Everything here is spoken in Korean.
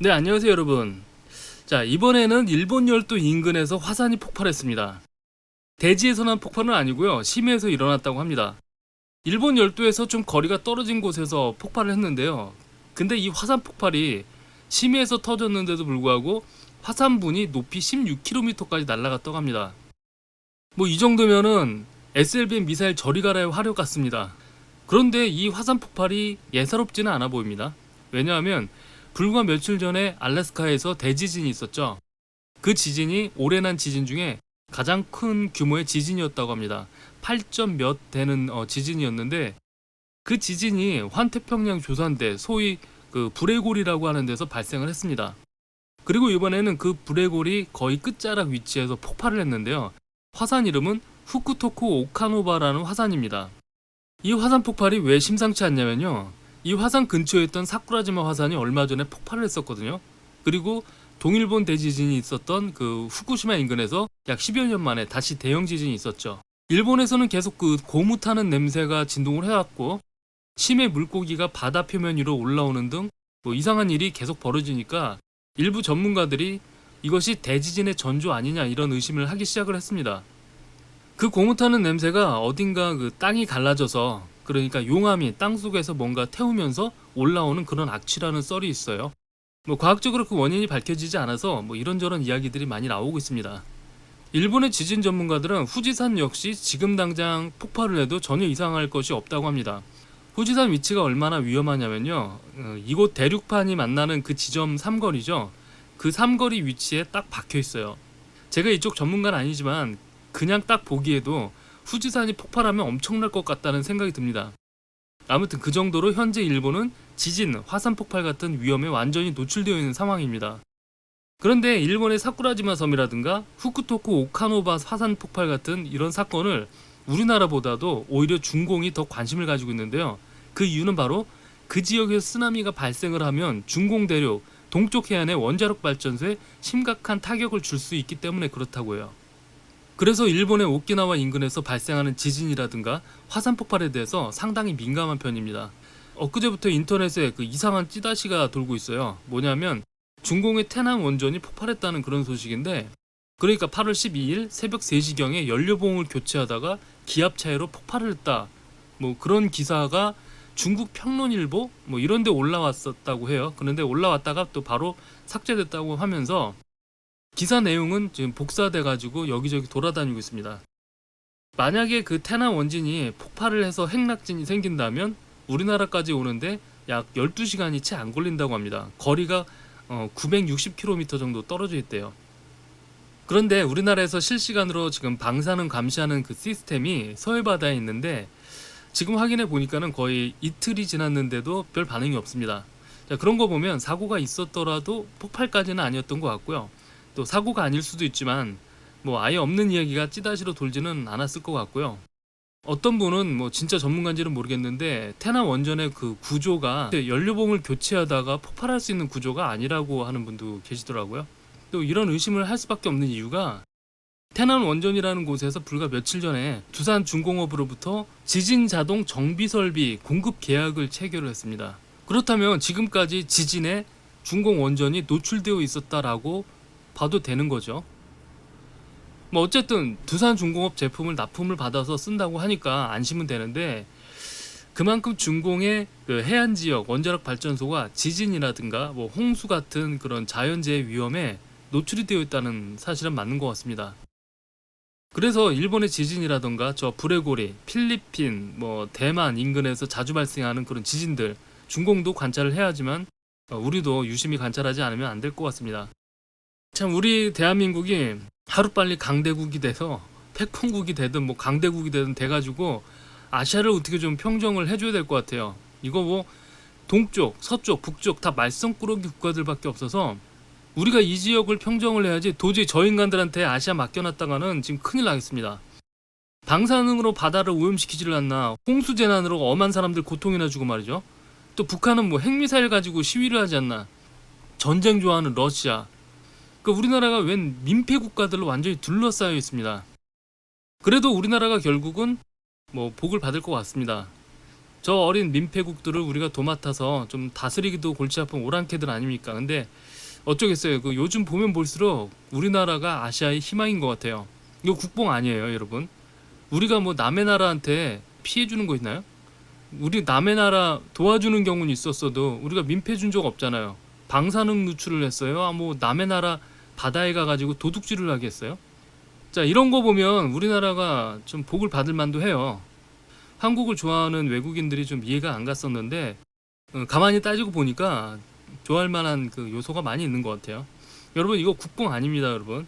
네, 안녕하세요, 여러분. 자, 이번에는 일본 열도 인근에서 화산이 폭발했습니다. 대지에서 난 폭발은 아니고요. 심해에서 일어났다고 합니다. 일본 열도에서 좀 거리가 떨어진 곳에서 폭발을 했는데요. 근데 이 화산 폭발이 심해에서 터졌는데도 불구하고 화산분이 높이 16km까지 날아갔다고 합니다. 뭐 이 정도면은 SLBM 미사일 저리 가라의 화력 같습니다. 그런데 이 화산 폭발이 예사롭지는 않아 보입니다. 왜냐하면 불과 며칠 전에 알래스카에서 대지진이 있었죠. 그 지진이 올해 난 지진 중에 가장 큰 규모의 지진이었다고 합니다. 8점 몇 되는 어, 지진이었는데 그 지진이 환태평양 조산대 소위 그 브레골이라고 하는 데서 발생을 했습니다. 그리고 이번에는 그 브레골이 거의 끝자락 위치에서 폭발을 했는데요. 화산 이름은 후쿠토쿠 오카노바라는 화산입니다. 이 화산 폭발이 왜 심상치 않냐면요. 이 화산 근처에 있던 사쿠라지마 화산이 얼마 전에 폭발을 했었거든요. 그리고 동일본 대지진이 있었던 그 후쿠시마 인근에서 약 10여 년 만에 다시 대형 지진이 있었죠. 일본에서는 계속 그 고무 타는 냄새가 진동을 해왔고 심해 물고기가 바다 표면 위로 올라오는 등 뭐 이상한 일이 계속 벌어지니까 일부 전문가들이 이것이 대지진의 전조 아니냐 이런 의심을 하기 시작을 했습니다. 그 고무 타는 냄새가 어딘가 그 땅이 갈라져서 그러니까 용암이 땅 속에서 뭔가 태우면서 올라오는 그런 악취라는 썰이 있어요. 뭐 과학적으로 그 원인이 밝혀지지 않아서 뭐 이런저런 이야기들이 많이 나오고 있습니다. 일본의 지진 전문가들은 후지산 역시 지금 당장 폭발을 해도 전혀 이상할 것이 없다고 합니다. 후지산 위치가 얼마나 위험하냐면요. 어, 이곳 대륙판이 만나는 그 지점 삼거리죠. 그 삼거리 위치에 딱 박혀 있어요. 제가 이쪽 전문가는 아니지만 그냥 딱 보기에도 후지산이 폭발하면 엄청날 것 같다는 생각이 듭니다. 아무튼 그 정도로 현재 일본은 지진, 화산 폭발 같은 위험에 완전히 노출되어 있는 상황입니다. 그런데 일본의 사쿠라지마 섬이라든가 후쿠토쿠 오카노바 화산 폭발 같은 이런 사건을 우리나라보다도 오히려 중공이 더 관심을 가지고 있는데요. 그 이유는 바로 그 지역에서 쓰나미가 발생을 하면 중공 대륙 동쪽 해안의 원자력 발전소에 심각한 타격을 줄 수 있기 때문에 그렇다고요. 그래서 일본의 오키나와 인근에서 발생하는 지진이라든가 화산 폭발에 대해서 상당히 민감한 편입니다. 엊그제부터 인터넷에 그 이상한 찌다시가 돌고 있어요. 뭐냐면 중공의 태낭 원전이 폭발했다는 그런 소식인데 그러니까 8월 12일 새벽 3시경에 연료봉을 교체하다가 기압 차이로 폭발을 했다. 뭐 그런 기사가 중국 평론일보 뭐 이런 데 올라왔었다고 해요. 그런데 올라왔다가 또 바로 삭제됐다고 하면서 기사 내용은 지금 복사돼 가지고 여기저기 돌아다니고 있습니다. 만약에 그 태난 원진이 폭발을 해서 핵낙진이 생긴다면 우리나라까지 오는데 약 12시간이 채 안 걸린다고 합니다. 거리가 어, 960km 정도 떨어져 있대요. 그런데 우리나라에서 실시간으로 지금 방사능 감시하는 그 시스템이 서해 바다에 있는데 지금 확인해 보니까는 거의 이틀이 지났는데도 별 반응이 없습니다. 자, 그런 거 보면 사고가 있었더라도 폭발까지는 아니었던 것 같고요. 또 사고가 아닐 수도 있지만 뭐 아예 없는 이야기가 찌다시로 돌지는 않았을 것 같고요. 어떤 분은 뭐 진짜 전문가인지는 모르겠는데 태난 원전의 그 구조가 연료봉을 교체하다가 폭발할 수 있는 구조가 아니라고 하는 분도 계시더라고요. 또 이런 의심을 할 수밖에 없는 이유가 태난 원전이라는 곳에서 불과 며칠 전에 두산 중공업으로부터 지진 자동 정비 설비 공급 계약을 체결을 했습니다. 그렇다면 지금까지 지진에 중공 원전이 노출되어 있었다라고 봐도 되는 거죠. 뭐 어쨌든 두산 중공업 제품을 납품을 받아서 쓴다고 하니까 안심은 되는데 그만큼 중공의 그 해안 지역 원자력 발전소가 지진이라든가 뭐 홍수 같은 그런 자연재해 위험에 노출이 되어 있다는 사실은 맞는 것 같습니다. 그래서 일본의 지진이라던가 저 브레고리, 필리핀, 뭐 대만 인근에서 자주 발생하는 그런 지진들 중공도 관찰을 해야지만 어, 우리도 유심히 관찰하지 않으면 안 될 것 같습니다. 참 우리 대한민국이 하루빨리 강대국이 돼서 패권국이 되든 뭐 강대국이 되든 돼가지고 아시아를 어떻게 좀 평정을 해줘야 될 것 같아요. 이거 뭐 동쪽, 서쪽, 북쪽 다 말썽꾸러기 국가들밖에 없어서 우리가 이 지역을 평정을 해야지 도저히 저 인간들한테 아시아 맡겨놨다가는 지금 큰일 나겠습니다. 방사능으로 바다를 오염시키지를 않나 홍수 재난으로 엄한 사람들 고통이나 주고 말이죠. 또 북한은 뭐 핵미사일 가지고 시위를 하지 않나 전쟁 좋아하는 러시아 그 우리나라가 웬 민폐 국가들로 완전히 둘러싸여 있습니다. 그래도 우리나라가 결국은 뭐 복을 받을 것 같습니다. 저 어린 민폐국들을 우리가 도맡아서 좀 다스리기도 골치 아픈 오랑캐들 아닙니까? 근데 어쩌겠어요. 그 요즘 보면 볼수록 우리나라가 아시아의 희망인 것 같아요. 이거 국뽕 아니에요, 여러분. 우리가 뭐 남의 나라한테 피해 주는 거 있나요? 우리 남의 나라 도와주는 경우는 있었어도 우리가 민폐 준 적 없잖아요. 방사능 누출을 했어요. 아, 뭐 남의 나라 바다에 가가지고 도둑질을 하겠어요? 자 이런 거 보면 우리나라가 좀 복을 받을 만도 해요. 한국을 좋아하는 외국인들이 좀 이해가 안 갔었는데 어, 가만히 따지고 보니까 좋아할 만한 그 요소가 많이 있는 것 같아요. 여러분 이거 국뽕 아닙니다, 여러분.